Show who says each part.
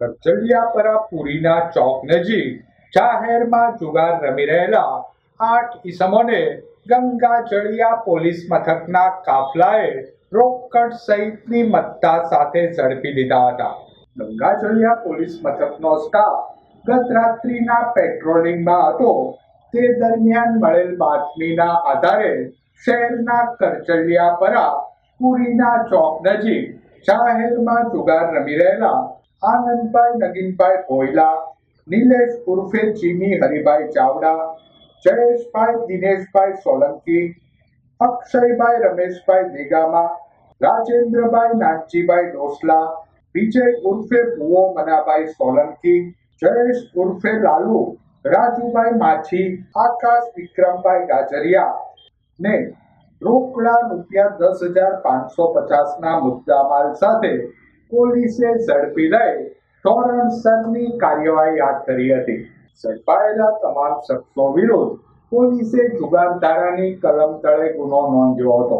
Speaker 1: કરચલિયાપરા પુરીના ચોક નજીક જાહેરમાં જુગાર રમી રહેલા આઠ ઈસમોને ગંગાજળિયા પોલીસ મથકના કાફલાએ રોકડ સહિતની મત્તા સાથે ઝડપી લીધા હતા. ગંગાજળિયા પોલીસ મથકનો સ્ટાફ ગત રાત્રિના પેટ્રોલિંગમાં હતો. તે દરમિયાન મળેલ બાતમીના આધારે શહેરના કરચલિયાપરા પુરીના ચોક નજીક જાહેરમાં જુગાર રમી રહેલા આનંદભાઈ નગીનભાઈ ભોયલા નિલેશ ઉર્ફે ચીની, હરિભાઈ ચાવડા જયેશભાઈ દિનેશભાઈ સોલંકી, અક્ષયભાઈ, રમેશભાઈ દેગામા, રાજેન્દ્રભાઈ, નાનજીભાઈ ડોસલા, વિજય ઉર્ફે ભુવો, મનાભાઈ સોલંકી, જયેશ ઉર્ફે લાલુ, રાજુભાઈ માછી, આકાશ વિક્રમભાઈ ગાજરિયા ને રોકડા રૂપિયા દસ હજાર પાંચસો પચાસના મુદ્દામાલ સાથે પોલીસે ઝડપી લઈ ધોરણસરની કાર્યવાહી હાથ ધરી હતી. ઝડપાયેલા તમામ શખ્સો વિરુદ્ધ પોલીસે જુગાર ધારાની કલમ તળે ગુનો નોંધ્યો હતો.